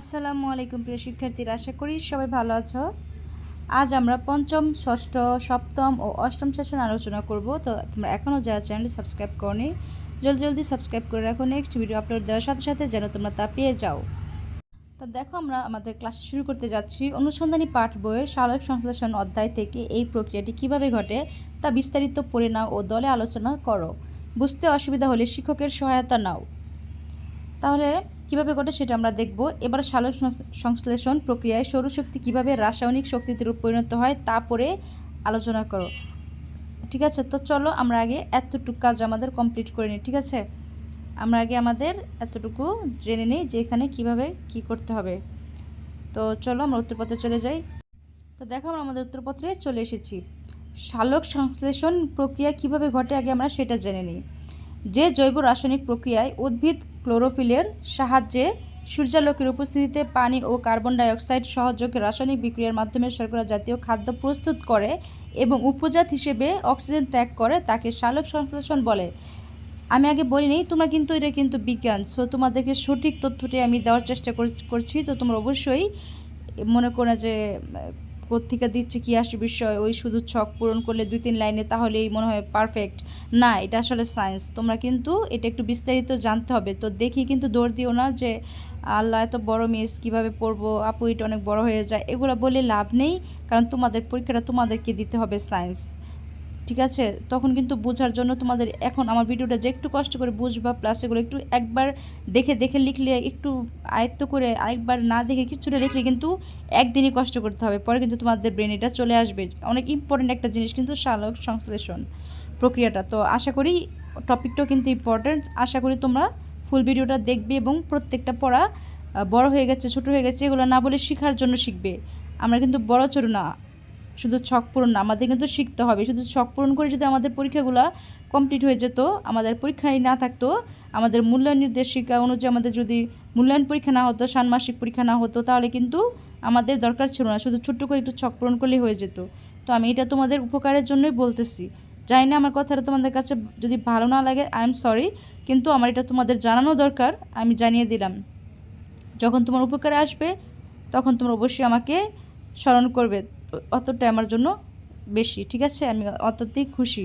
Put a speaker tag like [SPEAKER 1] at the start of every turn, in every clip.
[SPEAKER 1] আসসালামু আলাইকুম প্রিয় শিক্ষার্থীরা, আশা করি সবাই ভালো আছো। আজ আমরা পঞ্চম, ষষ্ঠ, সপ্তম ও অষ্টম সেশন আলোচনা করব। তো তোমরা এখনও যারা চ্যানেলটি সাবস্ক্রাইব করনি, জলদি জলদি সাবস্ক্রাইব করে রাখো। নেক্সট ভিডিও আপলোড দেওয়ার সাথে সাথে যেন তোমরা তা পেয়ে যাও। তো দেখো আমরা আমাদের ক্লাস শুরু করতে যাচ্ছি। অনুসন্ধানী পাঠ বইয়ের সালোক সংশ্লেষণ অধ্যায় থেকে এই প্রক্রিয়াটি কীভাবে ঘটে, তা বিস্তারিত পড়ে নাও ও দলে আলোচনা করো। বুঝতে অসুবিধা হলে শিক্ষকের সহায়তা নাও। তাহলে কীভাবে ঘটে সেটা আমরা দেখব। এবার সালোক সংশ্লেষণ প্রক্রিয়ায় সৌরশক্তি কীভাবে রাসায়নিক শক্তিতে রূপ পরিণত হয় তা পরে আলোচনা করো। ঠিক আছে? তো চলো আমরা আগে এতটুকু কাজ আমাদের কমপ্লিট করে নিই, ঠিক আছে? আমরা আগে আমাদের এতটুকু জেনে নিই যে এখানে কীভাবে কি করতে হবে। তো চলো আমরা উত্তরপত্রে চলে যাই। তো দেখো আমরা আমাদের উত্তরপত্রে চলে এসেছি। সালোক সংশ্লেষণ প্রক্রিয়া কীভাবে ঘটে আগে আমরা সেটা জেনে নিই। যে জৈব রাসায়নিক প্রক্রিয়ায় উদ্ভিদ ক্লোরোফিলের সাহায্যে সূর্যালোকের উপস্থিতিতে পানি ও কার্বন ডাই অক্সাইড সহযোগে রাসায়নিক বিক্রিয়ার মাধ্যমে শর্করা জাতীয় খাদ্য প্রস্তুত করে এবং উপজাত হিসেবে অক্সিজেন ত্যাগ করে তাকে সালোক সংশ্লেষণ বলে। আমি আগে বলিনি, তোমরা কিন্তু এটা কিন্তু বিজ্ঞান। সো তোমাদেরকে সঠিক তথ্যটি আমি দেওয়ার চেষ্টা করছি। তো তোমরা অবশ্যই মনে করো যে কোথেকে দিচ্ছে কি আসে বিষয়, ওই শুধু ছক পূরণ করলে দুই তিন লাইনে তাহলেই মনে হয় পারফেক্ট না, এটা আসলে সায়েন্স তোমরা কিন্তু এটা একটু বিস্তারিত জানতে হবে। তো দেখি কিন্তু দৌড় দিও না যে, আল্লাহ এত বড় মিস কীভাবে পড়ব, আপু এটা অনেক বড় হয়ে যায়, এগুলো বলে লাভ নেই, কারণ তোমাদের পরীক্ষাটা তোমাদেরকে দিতে হবে সায়েন্স ঠিক আছে? তখন কিন্তু বোঝার জন্য তোমাদের এখন আমার ভিডিওটা যে একটু কষ্ট করে বুঝবা প্লাস এগুলো একটু একবার দেখে দেখে লিখলে, একটু আয়ত্ত করে আরেকবার না দেখে কিছুটা লিখলে কিন্তু একদিনই কষ্ট করতে হবে। পরে কিন্তু তোমাদের ব্রেন এটা চলে আসবে। অনেক ইম্পর্টেন্ট একটা জিনিস কিন্তু সালোক সংশ্লেষণ প্রক্রিয়াটা। তো আশা করি টপিকটাও কিন্তু ইম্পর্টেন্ট আশা করি তোমরা ফুল ভিডিওটা দেখবে এবং প্রত্যেকটা পড়া বড় হয়ে গেছে, ছোট হয়ে গেছে, এগুলো না বলে শেখার জন্য শিখবে। আমরা কিন্তু বড় ছোট না। শুধু ছক পূরণ না, আমাদের কিন্তু শিখতে হবে। শুধু ছক পূরণ করে যদি আমাদের পরীক্ষাগুলো কমপ্লিট হয়ে যেত, আমাদের পরীক্ষায় না থাকতো, আমাদের মূল্যায়ন নির্দেশিকা অনুযায়ী আমাদের যদি মূল্যায়ন পরীক্ষা না হতো, ষান্মাসিক পরীক্ষা না হতো, তাহলে কিন্তু আমাদের দরকার ছিল না। শুধু ছোট্ট করে একটু ছক পূরণ করলেই হয়ে যেত। তো আমি এটা তোমাদের উপকারের জন্যই বলতেছি। জানি না আমার কথাটা তোমাদের কাছে যদি ভালো না লাগে আই এম সরি কিন্তু আমার এটা তোমাদের জানানো দরকার, আমি জানিয়ে দিলাম। যখন তোমার উপকারে আসবে, তখন তোমরা অবশ্যই আমাকে স্মরণ করবে। অতটাই আমার জন্য বেশি, ঠিক আছে? আমি অততেই খুশি।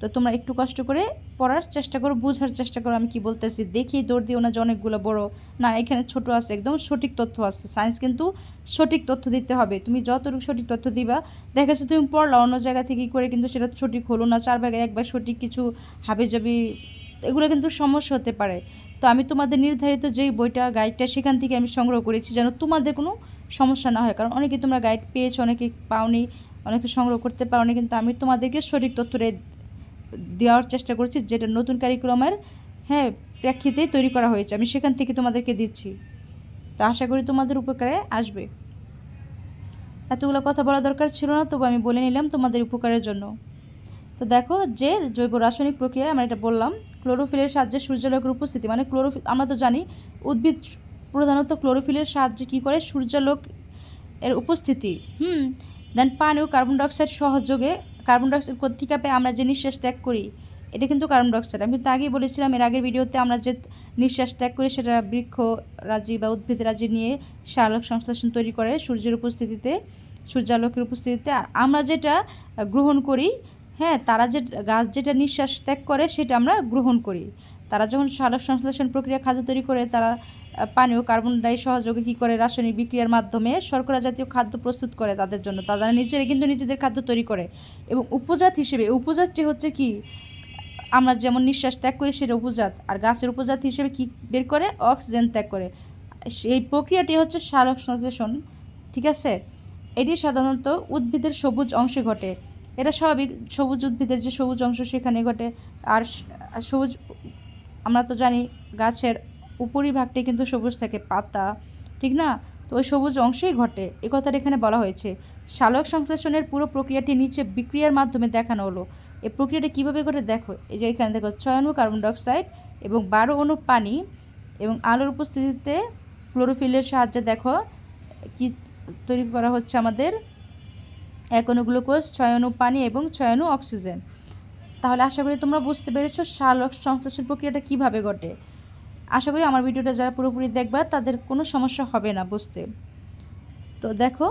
[SPEAKER 1] তো তোমরা একটু কষ্ট করে পড়ার চেষ্টা করো, বোঝার চেষ্টা করো, আমি কি বলতেছি? দেখি দৌড় দিও না যে অনেকগুলো বড়। না, এখানে ছোট আছে, একদম সঠিক তথ্য আছে। সায়েন্স কিন্তু সঠিক তথ্য দিতে হবে। তুমি যতটুকু সঠিক তথ্য দিবা, দেখা যাচ্ছে তুমি পড়লা অন্য জায়গা থেকে করে কিন্তু সেটা সঠিক হলো না, চার ভাগের একবার সঠিক কিছু হাবে যাবি এগুলো কিন্তু সমস্যা হতে পারে। তো আমি তোমাদের নির্ধারিত যেই বইটা, গাইডটা সেখান থেকে আমি সংগ্রহ করেছি যেন তোমাদের কোনো সমস্যা না হয়। কারণ অনেকে তোমরা গাইড পেয়েছ অনেকে পাওনি, অনেকে সংগ্রহ করতে পারোনি, কিন্তু আমি তোমাদেরকে সঠিক তথ্যটা দেওয়ার চেষ্টা করছি, যেটা নতুন কারিকুলামের হ্যাঁ প্রেক্ষিতেই তৈরি করা হয়েছে। আমি সেখান থেকে তোমাদেরকে দিচ্ছি। তো আশা করি তোমাদের উপকারে আসবে। এতগুলো কথা বলা দরকার ছিল না, তবু আমি বলে নিলাম তোমাদের উপকারের জন্য। তো দেখো যে জৈব রাসায়নিক প্রক্রিয়ায় আমরা এটা বললাম ক্লোরোফিলের সাহায্যে সূর্যালোকের উপস্থিতি মানে ক্লোরোফিল আমরা তো জানি, উদ্ভিদ প্রধানত ক্লোরোফিলের সাহায্যে কী করে সূর্যালোক এর উপস্থিতি? হুম দেন পানি ও কার্বন ডাইঅক্সাইড সহযোগে কার্বন ডাইঅক্সাইড পেয়ে আমরা যে নিঃশ্বাস ত্যাগ করি, এটা কিন্তু কার্বন ডাইঅক্সাইড আমি কিন্তু আগেই বলেছিলাম, এর আগের ভিডিওতে আমরা যে নিঃশ্বাস ত্যাগ করি, সেটা বৃক্ষ রাজি বা উদ্ভিদ রাজি নিয়ে সালোক সংশ্লেষণ তৈরি করে সূর্যের উপস্থিতিতে, সূর্যালোকের উপস্থিতিতে। আর আমরা যেটা গ্রহণ করি হ্যাঁ তারা যে গাছ যেটা নিঃশ্বাস ত্যাগ করে, সেটা আমরা গ্রহণ করি। তারা যখন সালোক সংশ্লেষণ প্রক্রিয়া খাদ্য তৈরি করে, তারা আহ, পানি ও কার্বন ডাই সহযোগে কী করে রাসায়নিক বিক্রিয়ার মাধ্যমে শর্করা জাতীয় খাদ্য প্রস্তুত করে তাদের জন্য? তারা নিজেরা কিন্তু নিজেদের খাদ্য তৈরি করে। এবং উপজাত হিসেবে উপজাতটি হচ্ছে কি? আমরা যেমন নিঃশ্বাস ত্যাগ করি সেটা উপজাত। আর গাছের উপজাত হিসেবে কি বের করে? অক্সিজেন ত্যাগ করে। সেই প্রক্রিয়াটি হচ্ছে সালোক সংশ্লেষণ ঠিক আছে? এটি সাধারণত উদ্ভিদের সবুজ অংশে ঘটে। এটা স্বাভাবিক সবুজ উদ্ভিদের যে সবুজ অংশ সেখানে ঘটে। আর সবুজ আমরা তো জানি গাছের উপরিভাগটাই কিন্তু সবুজ থাকে, পাতা, ঠিক না? তো ওই সবুজ অংশেই ঘটে। এ কথাটা এখানে বলা হয়েছে। সালোক সংশ্লেষণের পুরো প্রক্রিয়াটি নিচে বিক্রিয়ার মাধ্যমে দেখানো হলো। এই প্রক্রিয়াটা কীভাবে করে দেখো? এই যে এখানে দেখো ছয় কার্বন ডাইঅক্সাইড এবং বারো অণু পানি এবং আলোর উপস্থিতিতে ক্লোরোফিলের সাহায্যে দেখো, কি তৈরি করা হচ্ছে আমাদের? এক অণু গ্লুকোজ, ছয় অণু পানি এবং ছয় অণু অক্সিজেন। তাহলে আশা করি তোমরা বুঝতে পেরেছ সালোক সংশ্লেষণ প্রক্রিয়াটা কীভাবে ঘটে। আশা করি আমার ভিডিওটা যারা পুরোপুরি দেখবে, তাদের কোনো সমস্যা হবে না বুঝতে। তো দেখো,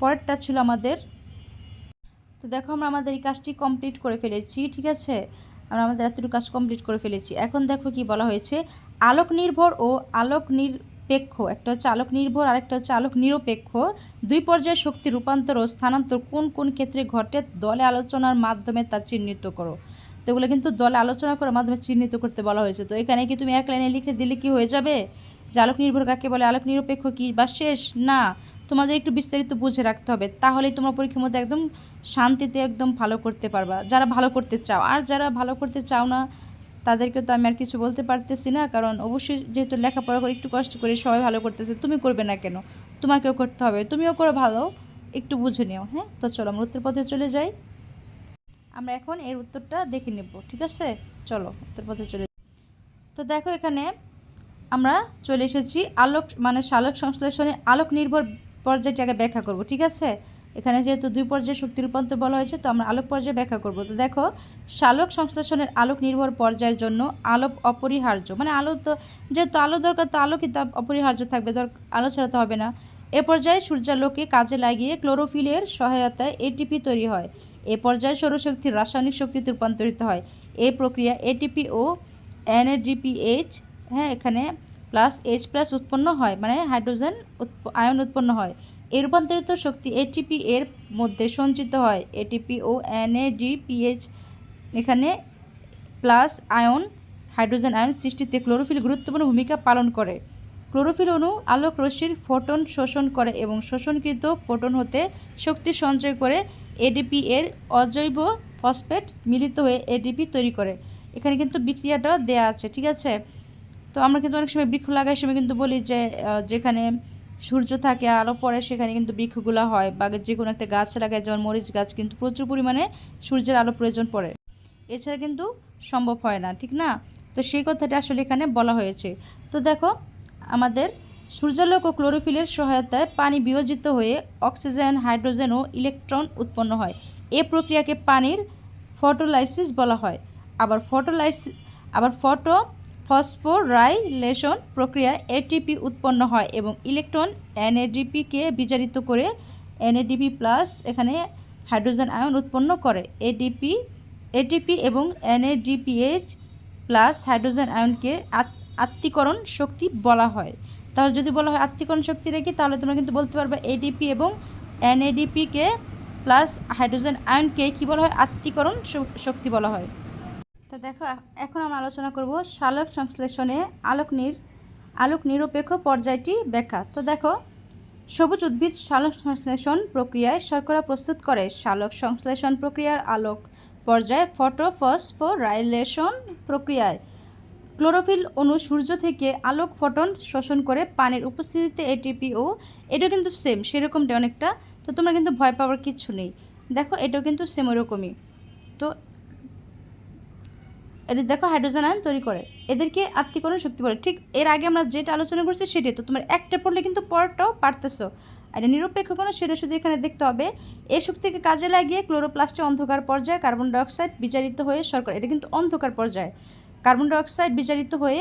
[SPEAKER 1] পরেরটা ছিল আমাদের। তো দেখো, আমরা আমাদের এই কাজটি কমপ্লিট করে ফেলেছি, ঠিক আছে? আমরা আমাদের এতটুকু কাজ কমপ্লিট করে ফেলেছি। এখন দেখো কি বলা হয়েছে, আলোক নির্ভর ও আলোক নিরপেক্ষ, একটা হচ্ছে আলোক নির্ভর আর একটা হচ্ছে আলোক নিরপেক্ষ। দুই পর্যায়ে শক্তি রূপান্তর ও স্থানান্তর কোন কোন ক্ষেত্রে ঘটে, দলে আলোচনার মাধ্যমে তা চিহ্নিত করো। এগুলো কিন্তু দলে আলোচনা করার মাধ্যমে চিহ্নিত করতে বলা হয়েছে। তো এখানে কি তুমি এক লাইনে লিখে দিলে কি হয়ে যাবে? যে আলোক নির্ভর কাকে বলে, আলোক নিরপেক্ষ কি বা শেষ? না, তোমাদের একটু বিস্তারিত বুঝে রাখতে হবে। তাহলেই তোমরা পরীক্ষার মধ্যে একদম শান্তিতে একদম ভালো করতে পারবা। যারা ভালো করতে চাও, আর যারা ভালো করতে চাও না তাদেরকে তো আমি আর কিছু বলতে পারতেছি না, কারণ অবশ্যই যেহেতু লেখাপড়া করে একটু কষ্ট করে সবাই ভালো করতেছে, তুমি করবে না কেন? তোমাকেও করতে হবে, তুমিও করো ভালো, একটু বুঝে নিও হ্যাঁ? তো চলো আমরা উত্তর পথে চলে যাই। আমরা এখন এর উত্তরটা দেখে নেব, ঠিক আছে? চলো উত্তর পথে চলে। তো দেখো এখানে আমরা চলে এসেছি আলোক মানে সালোক সংশ্লেষণে আলোক নির্ভর পর্যায়টাকে ব্যাখ্যা করব, ঠিক আছে? এখানে যেহেতু দুই পর্যায়ে শক্তি রূপান্তর বলা হয়েছে, তো আমরা আলোক পর্যায়ে ব্যাখ্যা করব। তো দেখো, সালোক সংশ্লেষণের আলোক নির্ভর পর্যায়ের জন্য আলোক অপরিহার্য। মানে আলো তো, যেহেতু আলো দরকার, তো আলোকই তো অপরিহার্য থাকবে দর আলো ছাড়া তো হবে না। এ পর্যায়ে সূর্যালোকে কাজে লাগিয়ে ক্লোরোফিলের সহায়তায় এটিপি তৈরি হয়। এ পর্যায়ে সৌরশক্তি রাসায়নিক শক্তিতে রূপান্তরিত হয়। এই প্রক্রিয়া এটিপি ও এনএডিপিএইচ হ্যাঁ এখানে প্লাস এইচ প্লাস উৎপন্ন হয় মানে হাইড্রোজেন আয়ন উৎপন্ন হয়। এই রূপান্তরিত শক্তি এটিপি এর মধ্যে সঞ্চিত হয়। এটিপি ও এনএডিপিএইচ এখানে প্লাস আয়ন হাইড্রোজেন আয়ন সৃষ্টিতে ক্লোরোফিল গুরুত্বপূর্ণ ভূমিকা পালন করে। ক্লোরোফিল অণু আলোক রশ্মির ফোটন শোষণ করে এবং শোষণকৃত ফোটন হতে শক্তি সঞ্চয় করে। এডিপি এর অজৈব ফসফেট মিলিত হয়ে এডিপি তৈরি করে। এখানে কিন্তু বিক্রিয়াটাও দেয়া আছে, ঠিক আছে? তো আমরা কিন্তু অনেক সময় বৃক্ষ লাগাই সময় কিন্তু বলি যে যেখানে সূর্য থাকে আলো পড়ে, সেখানে কিন্তু বৃক্ষগুলো হয়। বা যে কোনো একটা গাছ লাগায়, যেমন মরিচ গাছ, কিন্তু প্রচুর পরিমাণে সূর্যের আলো প্রয়োজন পড়ে। এছাড়া কিন্তু সম্ভব হয় না, ঠিক না? তো সেই কথাটা আসলে এখানে বলা হয়েছে। তো দেখো, আমাদের সূর্যালোক ও ক্লোরোফিলের সহায়তায় পানি বিয়োজিত হয়ে অক্সিজেন, হাইড্রোজেন ও ইলেকট্রন উৎপন্ন হয়। এ প্রক্রিয়াকে পানির ফটোলাইসিস বলা হয়। আবার ফটোলাইসিস আবার ফটো ফসফোরাইলেশন প্রক্রিয়ায় এটিপি উৎপন্ন হয় এবং ইলেকট্রন এনএডিপিকে বিচারিত করে এনএডিপি প্লাস এখানে হাইড্রোজেন আয়ন উৎপন্ন করে। এডিপি এটিপি এবং এনএডিপিএইচ প্লাস হাইড্রোজেন আয়নকে আত- আত্মীকরণ শক্তি বলা হয়। তাহলে যদি বলা হয় আত্মীকরণ শক্তি রেখে তাহলে তোমরা কিন্তু বলতে পারবে এডিপি এবং এনএডিপিকে প্লাস হাইড্রোজেন আয়নকে কী বলা হয়? আত্মীকরণ শক্তি বলা হয়। তো দেখো এখন আমরা আলোচনা করব সালোক সংশ্লেষণে আলোক নির, আলোক নিরপেক্ষ পর্যায়টি ব্যাখ্যা। তো দেখো, সবুজ উদ্ভিদ সালোক সংশ্লেষণ প্রক্রিয়ায় শর্করা প্রস্তুত করে। সালোক সংশ্লেষণ প্রক্রিয়ার আলোক পর্যায়ে ফটোফসফোরাইলেশন প্রক্রিয়ায় ক্লোরোফিল অণু সূর্য থেকে আলোক ফটন শোষণ করে পানির উপস্থিতিতে এটিপি ও এটা কিন্তু সেম সেরকমটা অনেকটা। তো তোমরা কিন্তু ভয় পাওয়ার কিছু নেই। দেখো, এটাও কিন্তু সেম ওরকমই। তো এটা দেখো হাইড্রোজেন আয়ন তৈরি করে। এদেরকে আত্মীকরণ শক্তি বলে। ঠিক এর আগে আমরা যেটা আলোচনা করছি সেটাই। তো তোমার একটা পড়লে কিন্তু পরটাও পারতেছো। আর নিরপেক্ষ কোনো সেটা শুধু এখানে দেখতে হবে। এই শক্তিকে কাজে লাগিয়ে ক্লোরোপ্লাস্টে অন্ধকার পর্যায়ে কার্বন ডাইঅক্সাইড বিচারিত হয়ে সরকার, এটা কিন্তু অন্ধকার পর্যায়ে। কার্বন ডাইঅক্সাইড বিচারিত হয়ে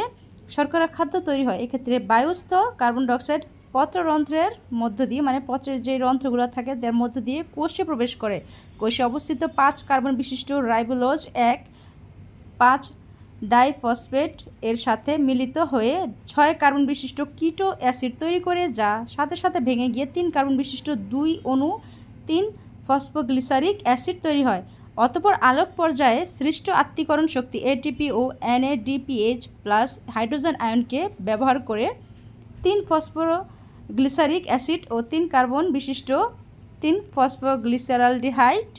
[SPEAKER 1] শর্করা খাদ্য তৈরি হয়। এক্ষেত্রে বায়ুস্থ কার্বন ডাইঅক্সাইড পত্ররন্ধ্রের মধ্য দিয়ে মানে পত্রের যে রন্ধ্রগুলো থাকে, তার মধ্য দিয়ে কোষে প্রবেশ করে। কোষে অবস্থিত পাঁচ কার্বন বিশিষ্ট রাইবোলোজ, এক, পাঁচ ডাইফসফেট, এর সাথে মিলিত হয়ে ছয় কার্বন বিশিষ্ট কিটো অ্যাসিড তৈরি করে, যা সাথে সাথে ভেঙে গিয়ে তিন কার্বন বিশিষ্ট দুই অণু, তিন ফসফোগ্লিসারিক অ্যাসিড তৈরি হয়। অতপর আলোক পর্যায়ে সৃষ্ট আত্মীকরণ শক্তি এটিপি ও এনএডিপিএইচ প্লাস হাইড্রোজেন আয়নকে ব্যবহার করে তিন ফসফোগ্লিসারিক অ্যাসিড ও তিন কার্বন বিশিষ্ট তিন ফসফোগ্লিসারালডিহাইড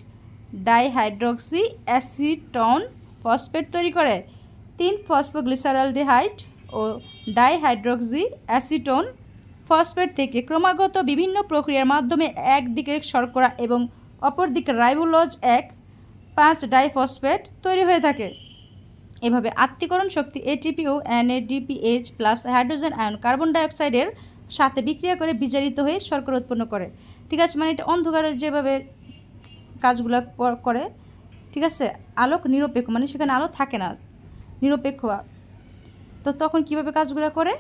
[SPEAKER 1] ডাইহাইড্রক্সি অ্যাসিটন ফসফেট তৈরি করে। তিন ফসফোগ্লিসারালডিহাইড ও ডাইহাইড্রক্সি অ্যাসিটোন ফসফেট থেকে ক্রমাগত বিভিন্ন প্রক্রিয়ার মাধ্যমে একদিকে শর্করা এবং অপরদিকে রাইবোলোজ এক পাঁচ ডাইফসফেট তৈরি হয়ে থাকে। এভাবে আত্মীকরণ শক্তি এটিপি ও NADPH plus hydrogen ion carbon ডাইঅক্সাইডের সাথে বিক্রিয়া করে বিজারিত হয়ে শর্করা উৎপন্ন করে। ঠিক আছে মানে এটা অন্ধকারের যেভাবে কাজগুলো করে, ঠিক আছে, আলোক নিরপেক্ষ মানে সেখানে আলো থাকে না, নিরপেক্ষ। তো তখন কীভাবে কাজগুলো করে?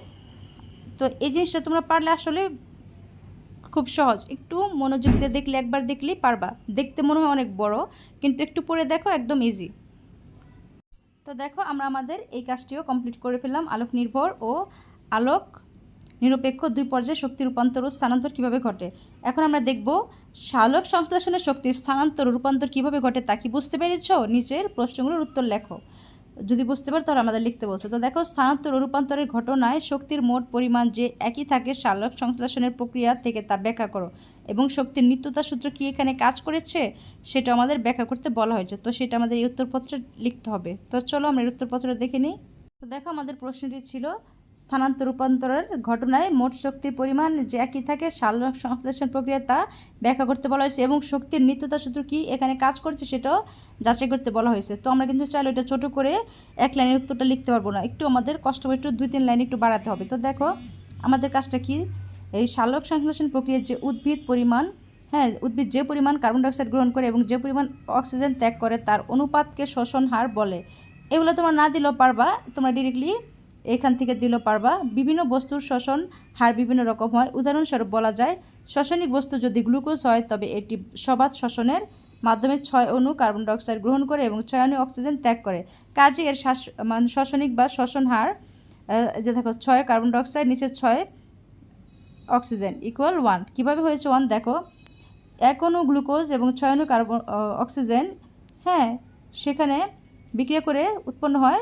[SPEAKER 1] তো এই জিনিসটা তোমরা পারলে আসলে খুব সহজ। একটু মনোযোগ দিয়ে দেখলে, একবার দেখলেই পারবা। দেখতে মনে হয় অনেক বড়, কিন্তু একটু পরে দেখো একদম ইজি তো দেখো, আমরা আমাদের এই কাজটিও কমপ্লিট করে ফেললাম। আলোক নির্ভর ও আলোক নিরপেক্ষ দুই পর্যায়ে শক্তি রূপান্তর ও স্থানান্তর কীভাবে ঘটে? এখন আমরা দেখব সালোক সংশ্লেষণের শক্তির স্থানান্তর রূপান্তর কীভাবে ঘটে তা কি বুঝতে পেরেছ? নিচের প্রশ্নগুলোর উত্তর লেখো। যদি বুঝতে পারো, তাহলে আমাদের লিখতে বলছে। তো দেখো, স্থানান্তর রূপান্তরের ঘটনায় শক্তির মোট পরিমাণ যে একই থাকে, সালক সংশ্লেষণের প্রক্রিয়া থেকে তা ব্যাখ্যা করো। এবং শক্তির নিত্যতা সূত্র কি এখানে কাজ করেছে? সেটা আমাদের ব্যাখ্যা করতে বলা হয়েছে। তো সেটা আমাদের এই উত্তরপত্রে লিখতে হবে। তো চলো আমরা উত্তরপত্রটা দেখে নিই। তো দেখো, আমাদের প্রশ্নটি ছিল স্থানান্তর রূপান্তরের ঘটনায় মোট শক্তির পরিমাণ যে একই থাকে সালোক সংশ্লেষণ প্রক্রিয়া তা ব্যাখ্যা করতে বলা হয়েছে এবং শক্তির নিত্যতা সূত্র কি এখানে কাজ করছে সেটাও যাচাই করতে বলা হয়েছে। তো আমরা কিন্তু চাইলে এটা ছোটো করে এক লাইনের উত্তরটা লিখতে পারব না। একটু আমাদের কষ্ট একটু দুই তিন লাইন একটু বাড়াতে হবে। তো দেখো, আমাদের কাজটা কি? এই সালোক সংশ্লেষণ প্রক্রিয়ার যে উদ্ভিদ পরিমাণ হ্যাঁ উদ্ভিদ যে পরিমাণ কার্বন ডাইঅক্সাইড গ্রহণ করে এবং যে পরিমাণ অক্সিজেন ত্যাগ করে তার অনুপাতকে শোষণ হার বলে। এগুলো তোমরা না দিলেও পারবা, তোমরা ডিরেক্টলি এখান থেকে দিলেও পারবা। বিভিন্ন বস্তুর শ্বসন হার বিভিন্ন রকম হয়। উদাহরণস্বরূপ বলা যায়, শ্বসনিক বস্তু যদি গ্লুকোজ হয়, তবে এটি সবাত শ্বসনের মাধ্যমে ছয় অণু কার্বন ডাইঅক্সাইড গ্রহণ করে এবং ছয় অণু অক্সিজেন ত্যাগ করে। কাজে এর শ্বাস মানে শ্বসনিক বা শ্বসন হার যে দেখো, ছয় কার্বন ডাইঅক্সাইড, নিচে ছয় অক্সিজেন ইকুয়াল ওয়ান কীভাবে হয়েছে ওয়ান দেখো, এক অণু গ্লুকোজ এবং ছয় অণু কার্বন অক্সিজেন হ্যাঁ সেখানে বিক্রিয়া করে উৎপন্ন হয়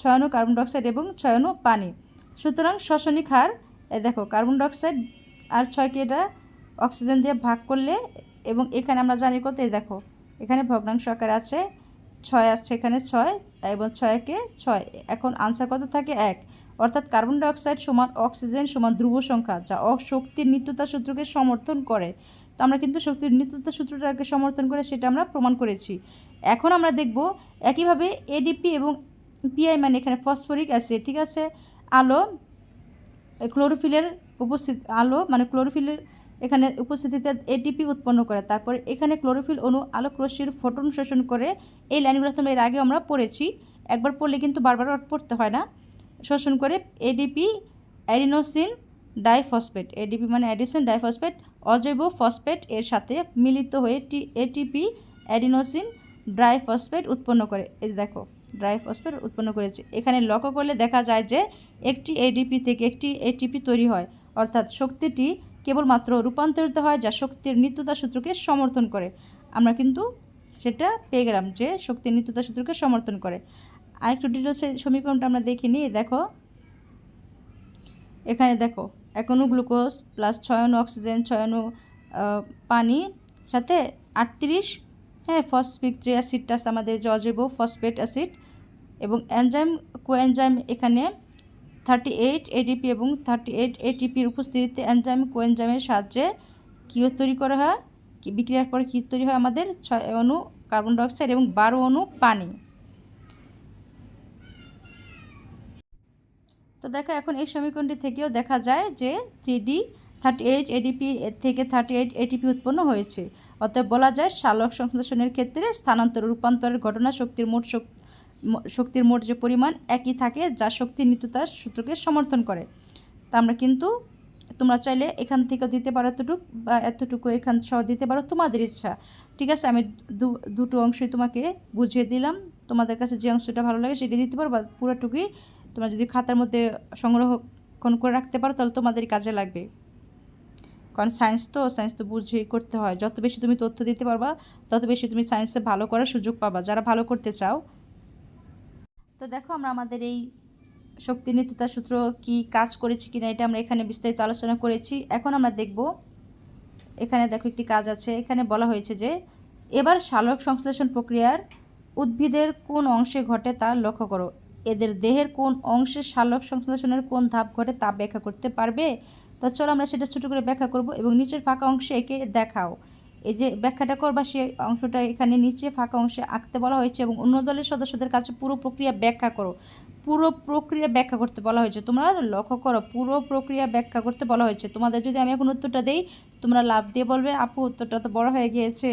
[SPEAKER 1] ছয় অণু কার্বন ডাইঅক্সাইড এবং ছয় অণু পানি। সুতরাং শ্বসনিক হার দেখো, কার্বন ডাইঅক্সাইড আর ছয়কে এটা অক্সিজেন দিয়ে ভাগ করলে এবং এখানে আমরা জানি কত, এই দেখো, এখানে ভগ্নাংশ আকার আছে, ছয় আছে এখানে ছয় এবং ছয়কে ছয়, এখন আনসার কত থাকে? এক। অর্থাৎ কার্বন ডাইঅক্সাইড সমান অক্সিজেন সমান ধ্রুব সংখ্যা, যা শক্তির নিত্যতা সূত্রকে সমর্থন করে। তো আমরা কিন্তু শক্তির নিত্যতা সূত্রটাকে সমর্থন করে সেটা আমরা প্রমাণ করেছি। এখন আমরা দেখব, একইভাবে এডিপি এবং পিআই মানে এখানে ফসফরিক অ্যাসিড ঠিক আছে? আলো ক্লোরোফিলের উপস্থিত, আলো মানে ক্লোরোফিলের এখানে উপস্থিতিতে এটিপি উৎপন্ন করে। তারপর এখানে ক্লোরোফিল অণু আলোক রশ্মির ফোটন শোষণ করে এই লাইনগুলো তো এর আগে আমরা পড়েছি। একবার পড়লে কিন্তু বারবার পড়তে হয় না। শোষণ করে এডিপি অ্যাডিনোসিন ডাইফসফেট এডিপি মানে অ্যাডিসিন ডাইফসফেট অজৈব ফসফেট এর সাথে মিলিত হয়ে টি এটিপি অ্যাডিনোসিন ড্রাইফসফেট উৎপন্ন করে। এই দেখো। ড্রাই ফসফেট উৎপন্ন করেছে। এখানে লক্ষ্য করলে দেখা যায় যে একটি এডিপি থেকে একটি এটিপি তৈরি হয়। অর্থাৎ শক্তিটি কেবলমাত্র রূপান্তরিত হয় যা শক্তির নিত্যতা সূত্রকে সমর্থন করে। আমরা কিন্তু সেটা পেয়ে গেলাম যে শক্তির নিত্যতা সূত্রকে সমর্থন করে। আরেকটু ডিটেলসে সমীকরণটা আমরা দেখিনি দেখো, এখানে দেখো এখনও গ্লুকোজ প্লাস ছয়ন অক্সিজেন ছয়ন পানি, সাথে আটত্রিশ হ্যাঁ ফসফিক যে অ্যাসিডটা আছে আমাদের যে অজৈব ফসফেট অ্যাসিড এবং এনজাইম, কোএনজাইম এখানে থার্টি এইট এডিপি এবং থার্টি এইট এটিপির উপস্থিতিতে এনজাইম, কোএনজাইমের সাহায্যে কী তৈরি করা হয়? বিক্রিয়ার পরে কী তৈরি হয় আমাদের? ছয় অণু, কার্বন ডাইঅক্সাইড এবং বারো অণু পানি। তো দেখো, এখন এই সমীকরণটি থেকেও দেখা যায় যে three D thirty eight ADP থেকে থার্টি এইট এটিপি উৎপন্ন হয়েছে। অতএব বলা যায় সালোক সংশ্লেষণের ক্ষেত্রে স্থানান্তর, রূপান্তরের ঘটনা শক্তির মোট শক্তির মোট যে পরিমাণ একই থাকে যা শক্তির নিত্যতার সূত্রকে সমর্থন করে। তা আমরা কিন্তু তোমরা চাইলে এখান থেকে দিতে পারো এতটুকু বা এতটুকু এখান সহ দিতে পারো তোমাদের ইচ্ছা। ঠিক আছে, আমি দুটো অংশই তোমাকে বুঝিয়ে দিলাম। তোমাদের কাছে যে অংশটা ভালো লাগে সেটি দিতে পারো বা পুরোটুকুই তোমরা যদি খাতার মধ্যে সংরক্ষণ করে রাখতে পারো তাহলে তোমাদেরই কাজে লাগবে। কারণ সায়েন্স তো সায়েন্স তো বুঝে করতে হয়। যত বেশি তুমি তথ্য দিতে পারবা, তত বেশি তুমি সায়েন্সে ভালো করার সুযোগ পাবা। যারা ভালো করতে চাও তো দেখো আমরা আমাদের এই শক্তি নিত্যতা সূত্র কি কাজ করেছি কিনা এটা আমরা এখানে বিস্তারিত আলোচনা করেছি। এখন আমরা দেখব। এখানে দেখো একটি কাজ আছে। এখানে বলা হয়েছে যে, এবার সালোক সংশ্লেষণ প্রক্রিয়ার উদ্ভিদের কোন অংশে ঘটে তা লক্ষ্য করো। এদের দেহের কোন অংশে সালোক সংশ্লেষণের কোন ধাপ ঘটে তা ব্যাখ্যা করতে পারবে? তো চলো আমরা সেটা ছোটো করে ব্যাখ্যা করব এবং নিচের ফাঁকা অংশে একে দেখাও। এই যে ব্যাখ্যাটা করবা সে অংশটা এখানে নিচে ফাঁকা অংশে আঁকতে বলা হয়েছে এবং অন্য দলের সদস্যদের কাছে পুরো প্রক্রিয়া ব্যাখ্যা করো। পুরো প্রক্রিয়া ব্যাখ্যা করতে বলা হয়েছে। তোমরা লক্ষ্য করো, পুরো প্রক্রিয়া ব্যাখ্যা করতে বলা হয়েছে। তোমাদের যদি আমি এখন উত্তরটা দেই, তোমরা লাভ দিয়ে বলবে, আপু, উত্তরটা তো বড় হয়ে গিয়েছে,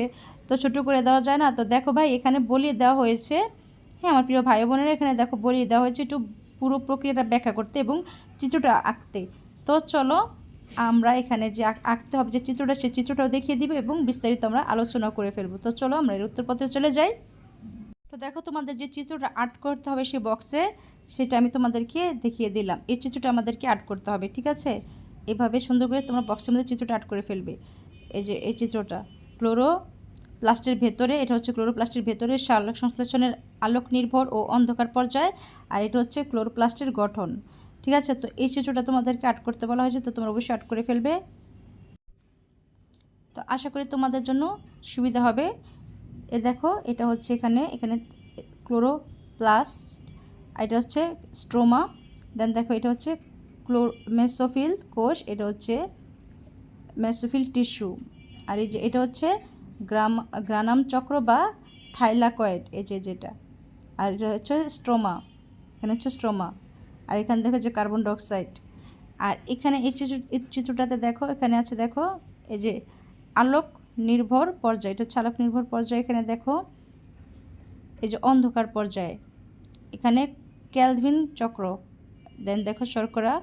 [SPEAKER 1] তো ছোটো করে দেওয়া যায় না। তো দেখো ভাই, এখানে বলিয়ে দেওয়া হয়েছে হ্যাঁ আমার প্রিয় ভাই বোনেরা, এখানে দেখো বলিয়ে দেওয়া হয়েছে একটু পুরো প্রক্রিয়াটা ব্যাখ্যা করতে এবং চিত্রটা আঁকতে। তো চলো আমরা এখানে যে আঁকতে হবে, যে চিত্রটা, সেই চিত্রটাও দেখিয়ে দিব এবং বিস্তারিত আমরা আলোচনা করে ফেলব। তো চলো আমরা এর উত্তরপত্রে চলে যাই। তো দেখো তোমাদের যে চিত্রটা আর্ট করতে হবে সেই বক্সে সেটা আমি তোমাদেরকে দেখিয়ে দিলাম। এই চিত্রটা আমাদেরকে আর্ট করতে হবে, ঠিক আছে? এভাবে সুন্দর করে তোমরা বক্সের মধ্যে চিত্রটা আর্ট করে ফেলবে। এই যে, এই চিত্রটা। ক্লোরো প্লাস্টের ভেতরে, এটা হচ্ছে ক্লোরোপ্লাস্টের ভেতরে আলোক সংশ্লেষণের আলোক নির্ভর ও অন্ধকার পর্যায়ে, আর এটা হচ্ছে ক্লোরোপ্লাস্টের গঠন। ঠিক আছে? তো এই চিত্রটা তোমাদেরকে আর্ট করতে বলা হয়েছে, তো তোমরা অবশ্যই আর্ট করে ফেলবে। তো আশা করি তোমাদের জন্য সুবিধা হবে। এ দেখো, এটা হচ্ছে এখানে এখানে ক্লোরোপ্লাস এটা হচ্ছে স্ট্রোমা দেন দেখো এটা হচ্ছে ক্লো মেসোফিল কোষ, এটা হচ্ছে মেসোফিল টিস্যু আর এই যে এটা হচ্ছে গ্রাম গ্রানাম চক্র বা থাইলাকয়েড এই যে যেটা, আর এটা হচ্ছে স্ট্রোমা এখানে হচ্ছে স্ট্রোমা আর এখানে দেখো যে কার্বন ডাইঅক্সাইড। আর এখানে এই চিত্র চিত্রটাতে দেখো, এখানে আছে দেখো, এই যে আলোক নির্ভর পর্যায়, এটা হচ্ছে আলোক নির্ভর পর্যায়ে, এখানে দেখো, এই যে অন্ধকার পর্যায়ে, এখানে ক্যালভিন চক্র দেন দেখো শর্করা,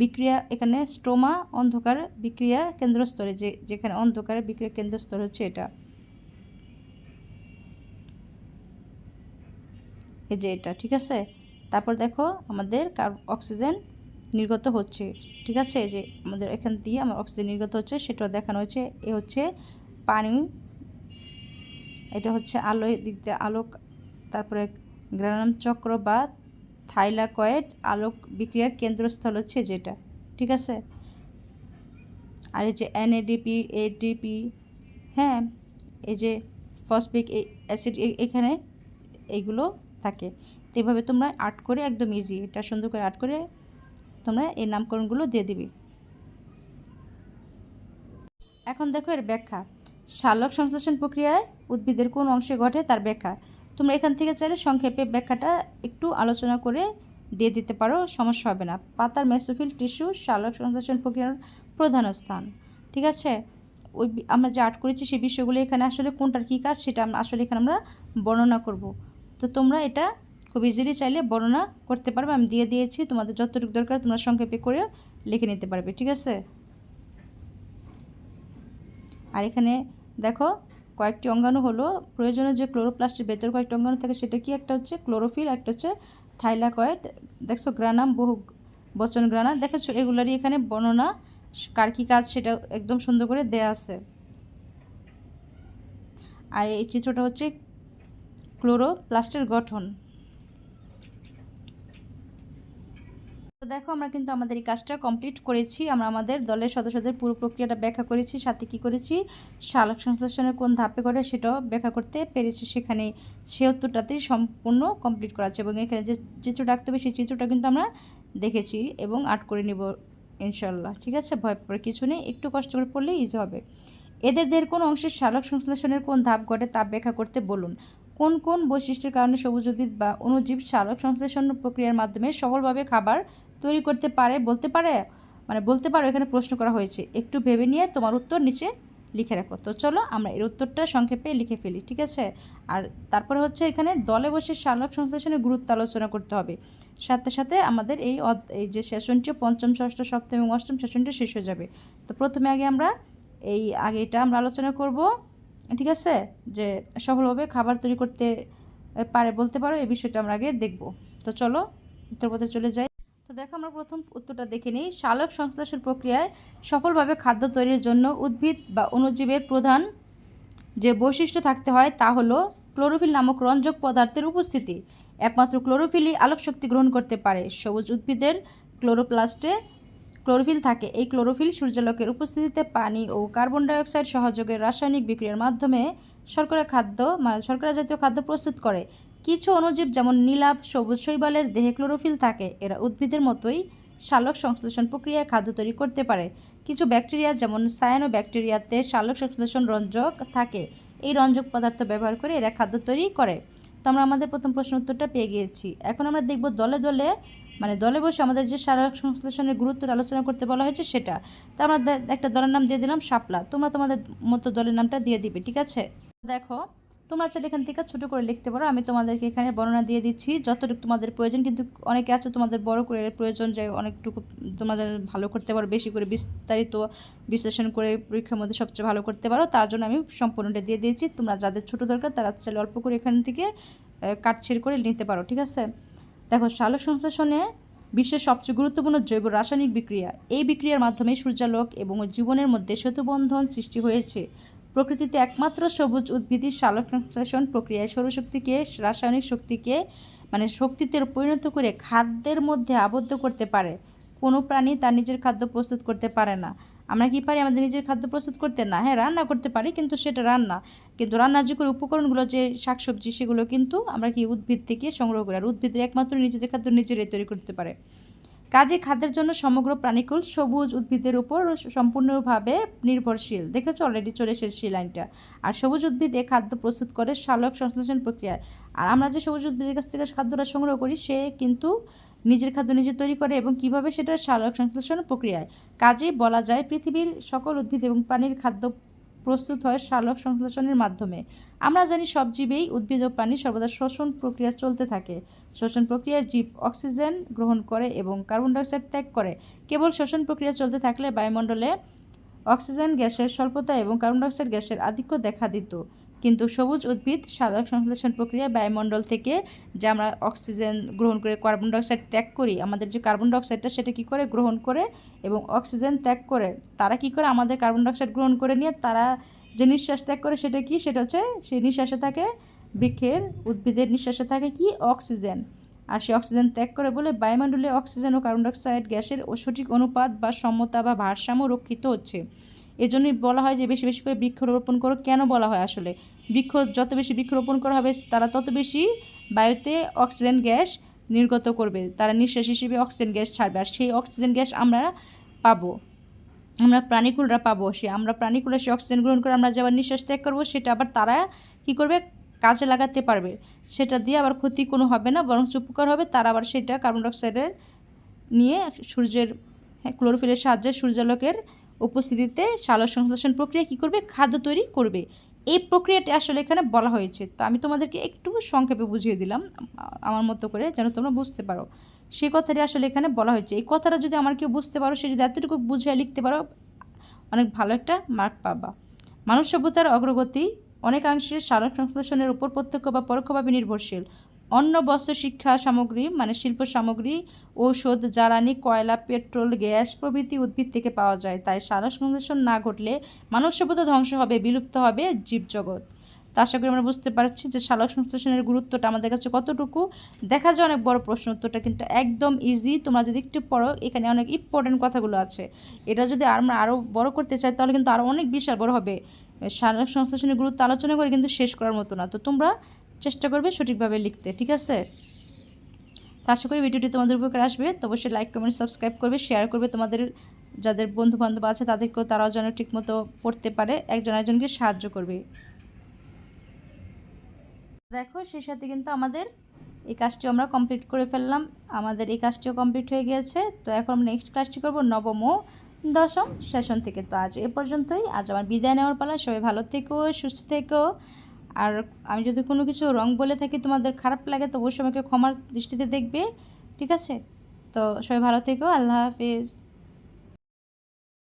[SPEAKER 1] বিক্রিয়া, এখানে স্টোমা, অন্ধকার বিক্রিয়া কেন্দ্রস্তরে যে যেখানে অন্ধকার বিক্রিয়া কেন্দ্রস্তর হচ্ছে এটা। এই যে এটা, ঠিক আছে? তারপর দেখো আমাদের অক্সিজেন নির্গত হচ্ছে, ঠিক আছে? যে আমাদের এখান দিয়ে আমার অক্সিজেন নির্গত হচ্ছে, সেটাও দেখানো হয়েছে। এ হচ্ছে পানি, এটা হচ্ছে আলো দিক দিয়ে আলোক, তারপরে গ্রানাম চক্র বা থাইলাকয়েড আলোক বিক্রিয়ার কেন্দ্রস্থল হচ্ছে যেটা, ঠিক আছে? আর এই যে এনএডিপি, এডিপি হ্যাঁ এই যে ফসফিক অ্যাসিড এখানে এইগুলো থাকে। তো এইভাবে তোমরা আর্ট করে একদম ইজি এটা সুন্দর করে আর্ট করে তোমরা এই নামকরণগুলো দিয়ে দিবি। এখন দেখো এর ব্যাখ্যা। শালক সংশ্লেষণ প্রক্রিয়ায় উদ্ভিদের কোন অংশে ঘটে তার ব্যাখ্যা। তোমরা এখান থেকে চাইলে সংক্ষেপে ব্যাখ্যাটা একটু আলোচনা করে দিয়ে দিতে পারো, সমস্যা হবে না। পাতার মেসোফিল টিস্যু শালক সংশ্লেষণ প্রক্রিয়ার প্রধান স্থান, ঠিক আছে? ওই আমরা যে আর্ট করেছি সেই বিষয়গুলো এখানে আসলে কোনটার কী কাজ সেটা আসলে এখানে আমরা বর্ণনা করব। তো তোমরা এটা খুব ইজিলি চাইলে বর্ণনা করতে পারবে। আমি দিয়ে দিয়েছি, তোমাদের যতটুকু দরকার তোমরা সংক্ষেপে করে লিখে নিতে পারবে, ঠিক আছে? আর এখানে দেখো, কয়েকটি অঙ্গাণু হলো, প্রয়োজনীয় যে ক্লোরোপ্লাস্টের ভেতর কয়েকটি অঙ্গাণু থাকে, সেটা কি? একটা হচ্ছে ক্লোরোফিল, একটা হচ্ছে থাইলাকয়েড। দেখছ, গ্রানাম, বহু বচন গ্রানা। দেখেছ, এগুলারই এখানে বর্ণনা, কার কী কাজ সেটা একদম সুন্দর করে দেয়া আছে। আর এই চিত্রটা হচ্ছে ক্লোরোপ্লাস্টের গঠন তো দেখো, আমরা কিন্তু আমাদের এই কাজটা কমপ্লিট করেছি। আমরা আমাদের দলের সদস্যদের পুরো প্রক্রিয়াটা ব্যাখ্যা করেছি, সাথে কি করেছি? সালোক সংশ্লেষণের কোন ধাপে করে সেটাও ব্যাখ্যা করতে পেরেছি। সেখানে সে উত্তরটাতেই সম্পূর্ণ কমপ্লিট করা আছে এবং এখানে যে চিত্রটা আঁকতে হবে, সেই চিত্রটা কিন্তু আমরা দেখেছি এবং আর্ট করে নিব ইনশাল্লাহ ঠিক আছে? ভয় পড়ে কিছু নেই। একটু কষ্ট করে পড়লেই ইজি হবে। এদের দের কোন অংশের সালোক সংশ্লেষণের কোন ধাপ ঘটে তা ব্যাখ্যা করতে বলুন। কোন কোন বৈশিষ্ট্যের কারণে সবুজ উদ্ভিদ বা অণুজীব সালোক সংশ্লেষণ প্রক্রিয়ার মাধ্যমে সফলভাবে খাবার তৈরি করতে পারে বলতে পারে? মানে বলতে পারো, এখানে প্রশ্ন করা হয়েছে। একটু ভেবে নিয়ে তোমার উত্তর নিচে লিখে রাখো। তো চলো আমরা এর উত্তরটা সংক্ষেপে লিখে ফেলি, ঠিক আছে? আর তারপরে হচ্ছে এখানে দলে বসে সালোক সংশ্লেষণের গুরুত্ব আলোচনা করতে হবে। সাথে সাথে আমাদের এই এই যে সেশনটি পঞ্চম, ষষ্ঠ, সপ্তম এবং অষ্টম সেশনটি শেষ হয়ে যাবে। তো প্রথমে আগে আমরা এই, আগে এটা আমরা আলোচনা করব। ঠিক আছে? যে সফলভাবে খাবার তৈরি করতে পারে বলতে পারো, এই বিষয়টা আমরা আগে দেখব। তো চলো উত্তরপথে চলে যাই। তো দেখো আমরা প্রথম উত্তরটা দেখে নিই। সালোক সংশ্লেষণ প্রক্রিয়ায় সফলভাবে খাদ্য তৈরির জন্য উদ্ভিদ বা অণুজীবের প্রধান যে বৈশিষ্ট্য থাকতে হয় তা হলো ক্লোরোফিল নামক রঞ্জক পদার্থের উপস্থিতি। একমাত্র ক্লোরোফিলই আলোক শক্তি গ্রহণ করতে পারে। সবুজ উদ্ভিদের ক্লোরোপ্লাস্টে ক্লোরোফিল থাকে। এই ক্লোরোফিল সূর্যালোকের উপস্থিতিতে পানি ও কার্বন ডাইঅক্সাইড সহযোগে রাসায়নিক বিক্রিয়ার মাধ্যমে শর্করা খাদ্য মানে শর্করা জাতীয় খাদ্য প্রস্তুত করে। কিছু অণুজীব যেমন নীলাভ, সবুজ শৈবালের দেহে ক্লোরোফিল থাকে। এরা উদ্ভিদের মতোই সালোক সংশ্লেষণ প্রক্রিয়ায় খাদ্য তৈরি করতে পারে। কিছু ব্যাকটেরিয়া যেমন সায়ানো ব্যাকটেরিয়াতে সালোক সংশ্লেষণ রঞ্জক থাকে। এই রঞ্জক পদার্থ ব্যবহার করে এরা খাদ্য তৈরি করে। তো আমরা আমাদের প্রথম প্রশ্ন উত্তরটা পেয়ে গিয়েছি। এখন আমরা দেখব দলে দলে মানে দলে বসে আমাদের যে সালোক সংশ্লেষণের গুরুত্ব আলোচনা করতে বলা হয়েছে সেটা। তো আমরা একটা দলের নাম দিয়ে দিলাম শাপলা। তোমরা তোমাদের মতো দলের নামটা দিয়ে দিবে, ঠিক আছে? দেখো, তোমরা চাইলে এখান থেকে ছোটো করে লিখতে পারো। আমি তোমাদেরকে এখানে বর্ণনা দিয়ে দিচ্ছি। যতটুকু তোমাদের প্রয়োজন, কিন্তু অনেকে আছে তোমাদের বড় করে প্রয়োজন যে অনেকটুকু তোমাদের ভালো করতে পারো, বেশি করে বিস্তারিত বিশ্লেষণ করে পরীক্ষার মধ্যে সবচেয়ে ভালো করতে পারো। তার জন্য আমি সম্পূর্ণটা দিয়ে দিয়েছি। তোমরা যাদের ছোটো দরকার, তারা চাইলে অল্প করে এখান থেকে কাটছেড় করে নিতে পারো, ঠিক আছে? দেখো, সালোক সংশ্লেষণে বিশ্বের সবচেয়ে গুরুত্বপূর্ণ জৈব রাসায়নিক বিক্রিয়া। এই বিক্রিয়ার মাধ্যমে সূর্যালোক এবং জীবনের মধ্যে সেতুবন্ধন সৃষ্টি হয়েছে। প্রকৃতিতে একমাত্র সবুজ উদ্ভিদই সালোক সংশ্লেষণ প্রক্রিয়ায় সৌরশক্তিকে, রাসায়নিক শক্তিকে মানে শক্তিতে পরিণত করে খাদ্যের মধ্যে আবদ্ধ করতে পারে। কোনো প্রাণী তার নিজের খাদ্য প্রস্তুত করতে পারে না। আমরা কি পারি? আমাদের নিজের খাদ্য প্রস্তুত করতে? না হ্যাঁ রান্না করতে পারি, কিন্তু সেটা রান্না। কিন্তু রান্নার যে করে উপকরণগুলো, যে শাকসবজি, সেগুলো কিন্তু আমরা কি উদ্ভিদ থেকে সংগ্রহ করি। আর উদ্ভিদের একমাত্র নিজেদের খাদ্য নিজেরাই তৈরি করতে পারে। কাজে খাদ্যের জন্য সমগ্র প্রাণীকুল সবুজ উদ্ভিদের উপর সম্পূর্ণভাবে নির্ভরশীল। দেখেছ অলরেডি চলে এসেছে সেই লাইনটা। আর সবুজ উদ্ভিদ খাদ্য প্রস্তুত করে সালোক সংশ্লেষণ প্রক্রিয়ায়। আর আমরা যে সবুজ উদ্ভিদের কাছ থেকে খাদ্যটা সংগ্রহ করি, সে কিন্তু নিজের খাদ্য নিজে তৈরি করে এবং কীভাবে সেটা সালোক সংশ্লেষণ প্রক্রিয়ায়। কাজে বলা যায় পৃথিবীর সকল উদ্ভিদ এবং প্রাণীর খাদ্য প্রস্তুত হয় সালোক সংশ্লেষণের মাধ্যমে। আমরা জানি সব জীবেই উদ্ভিদ ও প্রাণী সর্বদা শ্বসন প্রক্রিয়া চলতে থাকে। শ্বসন প্রক্রিয়ায় জীব অক্সিজেন গ্রহণ করে এবং কার্বন ডাইঅক্সাইড ত্যাগ করে। কেবল শ্বসন প্রক্রিয়া চলতে থাকলে বায়ুমণ্ডলে অক্সিজেন গ্যাসের স্বল্পতা এবং কার্বন ডাইঅক্সাইড গ্যাসের আধিক্য দেখা দিত। কিন্তু সবুজ উদ্ভিদ সালোক সংশ্লেষণ প্রক্রিয়া, বায়ুমণ্ডল থেকে যে আমরা অক্সিজেন গ্রহণ করে কার্বন ডাইঅক্সাইড ত্যাগ করি, আমাদের যে কার্বন ডাইঅক্সাইডটা সেটা কী করে গ্রহণ করে এবং অক্সিজেন ত্যাগ করে, তারা কি করে আমাদের কার্বন ডাইঅক্সাইড গ্রহণ করে নিয়ে, তারা যে নিঃশ্বাস ত্যাগ করে সেটা কি? সেটা হচ্ছে সেই নিঃশ্বাসে থাকে বৃক্ষের, উদ্ভিদের নিঃশ্বাসে থাকে কি? অক্সিজেন। আর সে অক্সিজেন ত্যাগ করে বলে বায়ুমণ্ডলে অক্সিজেন ও কার্বন ডাইঅক্সাইড গ্যাসের সঠিক অনুপাত বা সমতা বা ভারসাম্য রক্ষিত হচ্ছে। এজন্যই বলা হয় যে বেশি বেশি করে বৃক্ষরোপণ করো। কেন বলা হয় আসলে? বৃক্ষ যত বেশি বৃক্ষরোপণ করা হবে, তারা তত বেশি বায়ুতে অক্সিজেন গ্যাস নির্গত করবে। তারা নিঃশ্বাস হিসেবে অক্সিজেন গ্যাস ছাড়বে। আর সেই অক্সিজেন গ্যাস আমরা পাবো। আমরা প্রাণীকুলরা পাবো। সে আমরা প্রাণীকুলরা সে অক্সিজেন গ্রহণ করে আমরা যে আবার নিঃশ্বাস ত্যাগ করব, সেটা আবার তারা কী করবে? কাজে লাগাতে পারবে। সেটা দিয়ে আবার ক্ষতি কোনো হবে না বরং উপকার হবে। তারা আবার সেটা কার্বন ডাইঅক্সাইডের নিয়ে সূর্যের হ্যাঁ ক্লোরোফিলের সাহায্যে সূর্যালোকের উপস্থিতিতে সালোক সংশ্লেষণ প্রক্রিয়া কী করবে? খাদ্য তৈরি করবে। এই প্রক্রিয়াটি আসলে এখানে বলা হয়েছে। তো আমি তোমাদেরকে একটু সংক্ষেপে বুঝিয়ে দিলাম, আমার মতো করে, যেন তোমরা বুঝতে পারো। সেই কথাটি আসলে এখানে বলা হয়েছে। এই কথাটা যদি আমার কেউ বুঝতে পারো, সে যদি এতটুকু বুঝিয়ে লিখতে পারো, অনেক ভালো একটা মার্ক পাবা। মানব সভ্যতার অগ্রগতি অনেকাংশে সালোক সংশ্লেষণের উপর প্রত্যক্ষ বা পরোক্ষভাবে নির্ভরশীল। অন্য বস্ত্র, শিক্ষা সামগ্রী মানে শিল্প সামগ্রী, ঔষধ, জ্বালানি, কয়লা, পেট্রোল, গ্যাস প্রভৃতি উদ্ভিদ থেকে পাওয়া যায়। তাই সারস সংশ্লেষণ না ঘটলে মানব সভ্যতা ধ্বংস হবে, বিলুপ্ত হবে জীবজগৎ। তো আশা করি আমরা বুঝতে পারছি যে সালোক সংশ্লেষণের গুরুত্বটা আমাদের কাছে কতটুকু। দেখা যায় অনেক বড় প্রশ্ন, উত্তরটা কিন্তু একদম ইজি তোমরা যদি একটু পড়ো, এখানে অনেক ইম্পর্টেন্ট কথাগুলো আছে। এটা যদি আমরা আরও বড় করতে চাই, তাহলে কিন্তু আরও অনেক বিশাল বড় হবে। সালোক সংশ্লেষণের গুরুত্ব আলোচনা করে কিন্তু শেষ করার মতো না। তো তোমরা চেষ্টা করবে সঠিকভাবে লিখতে, ঠিক আছে? তো আশা করি ভিডিওটি তোমাদের উপকার আসবে। তো অবশ্যই লাইক কমেন্ট সাবস্ক্রাইব করবে শেয়ার করবে তোমাদের যাদের বন্ধু বান্ধব আছে, তাদেরকেও তারাও যেন ঠিকমতো পড়তে পারে, একজন একজনকে সাহায্য করবে। দেখো, সেই সাথে কিন্তু আমাদের এই কাজটিও আমরা কমপ্লিট করে ফেললাম। আমাদের এই কাজটিও কমপ্লিট হয়ে গিয়েছে। তো এখন আমরা নেক্সট কাজটি করব নবম ও দশম সেশন থেকে। তো আজ এ পর্যন্তই। আজ আমার বিদায় নেওয়ার পালা। সবাই ভালো থেকো, সুস্থ থেকো। আর আমি যদি কোনো কিছু রং বলে থাকি, তোমাদের খারাপ লাগে, তো অবশ্যই আমাকে ক্ষমার দৃষ্টিতে দেখবে, ঠিক আছে? তো সবাই ভালো থেকো, আল্লাহ হাফিজ।